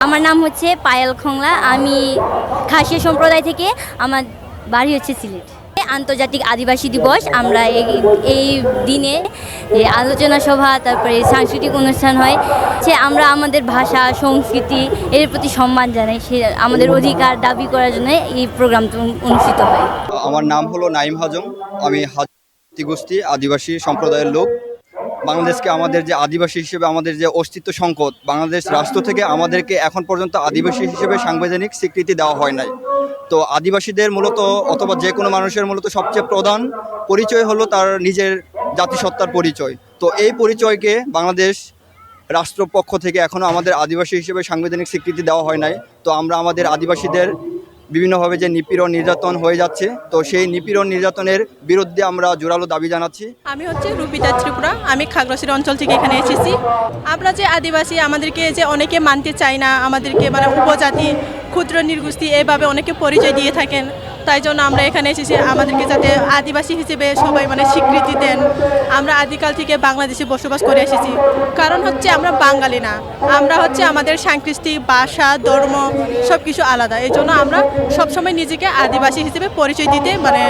আমার নাম হচ্ছে পায়েল খংলা। আমি খাসিয়া সম্প্রদায় থেকে আমার বাড়ি হচ্ছে সিলেট। আন্তর্জাতিক আদিবাসী দিবস, আমরা এই এই দিনে আলোচনা সভা, তারপরে সাংস্কৃতিক অনুষ্ঠান হয়। সে আমরা আমাদের ভাষা, সংস্কৃতি, এর প্রতি সম্মান জানাই। সে আমাদের অধিকার দাবি করার জন্য এই প্রোগ্রামটি অনুষ্ঠিত হয়। আমার নাম হলো নাইম হাজম আমি হাতি গোষ্ঠী আদিবাসী সম্প্রদায়ের লোক। বাংলাদেশকে আমাদের যে আদিবাসী হিসেবে, আমাদের যে অস্তিত্ব সংকট, বাংলাদেশ রাষ্ট্র থেকে আমাদেরকে এখন পর্যন্ত আদিবাসী হিসেবে সাংবিধানিক স্বীকৃতি দেওয়া হয় নাই। তো আদিবাসীদের মূলত, অথবা যে কোনো মানুষের মূলত সবচেয়ে প্রধান পরিচয় হলো তার নিজের জাতিসত্তার পরিচয়। তো এই পরিচয়কে বাংলাদেশ রাষ্ট্রপক্ষ থেকে এখনও আমাদের আদিবাসী হিসেবে সাংবিধানিক স্বীকৃতি দেওয়া হয় নাই। তো আমরা আমাদের আদিবাসীদের বিভিন্নভাবে যে নিপীড়ন নির্যাতন হয়ে যাচ্ছে, তো সেই নিপীড়ন নির্যাতনের বিরুদ্ধে আমরা জোরালো দাবি জানাচ্ছি। আমি হচ্ছে রূপিতা ত্রিপুরা, আমি খাগড়াছড়ি অঞ্চল থেকে এখানে এসেছি। আমরা যে আদিবাসী, আমাদেরকে যে অনেকে মানতে চায় না, আমাদেরকে মানে উপজাতি, ক্ষুদ্র নির্গোষ্ঠী, এভাবে অনেকে পরিচয় দিয়ে থাকেন। তাই জন্য আমরা এখানে এসেছি। আমাদেরকে যাতে আদিবাসী হিসেবে সবাই মানে স্বীকৃতি দেন। আমরা আদিকাল থেকে বাংলাদেশে বসবাস করে এসেছি। কারণ হচ্ছে আমরা বাঙালি না। আমরা হচ্ছে আমাদের সাংস্কৃতিক ভাষা, ধর্ম সব কিছু আলাদা। এই জন্য আমরা সবসময় নিজেকে আদিবাসী হিসেবে পরিচয় দিতে মানে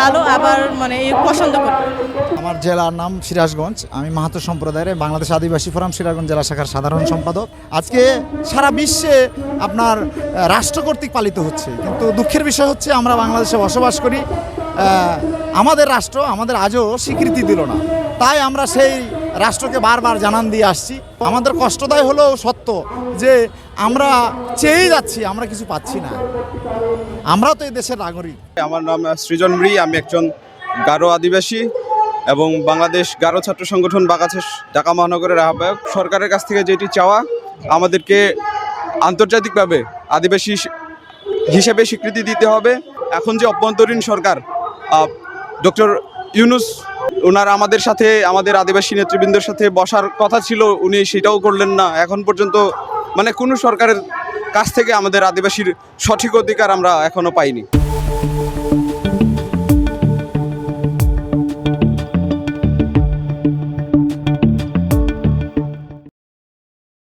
ভালো আবার মানে পছন্দ করি। আমার জেলার নাম সিরাজগঞ্জ। আমি মাহাতো সম্প্রদায়ের বাংলাদেশ আদিবাসী ফোরাম সিরাজগঞ্জ জেলা শাখার সাধারণ সম্পাদক। আজকে সারা বিশ্বে আপনার রাষ্ট্র কর্তৃক পালিত হচ্ছে। কিন্তু দুঃখের বিষয় হচ্ছে আমরা বাংলাদেশে বসবাস করি আমাদের রাষ্ট্র আমাদের আজও স্বীকৃতি দিল না। তাই আমরা সেই রাষ্ট্রকে বারবার জানান দিয়ে আসছি। আমাদের কষ্টদায় হলেও সত্য যে আমরা চেয়েই যাচ্ছি, আমরা কিছু পাচ্ছি না। আমরাও তো এই দেশের নাগরিক। আমার নাম সৃজন মৃ, আমি একজন গারো আদিবাসী এবং বাংলাদেশ গারো ছাত্র সংগঠন বাগাছেস ঢাকা মহানগরের আহ্বায়ক। সরকারের কাছ থেকে যেটি চাওয়া, আমাদেরকে আন্তর্জাতিকভাবে আদিবাসী হিস- হিসেবে স্বীকৃতি দিতে হবে। এখন যে অভ্যন্তরীণ সরকার ডক্টর ইউনুস, ওনার আমাদের সাথে, আমাদের আদিবাসী নেতৃবৃন্দের সাথে বসার কথা ছিল, উনি সেটাও করলেন না। এখন পর্যন্ত মানে কোনো সরকারের কাছ থেকে আমাদের আদিবাসীর সঠিক অধিকার আমরা এখনও পাইনি।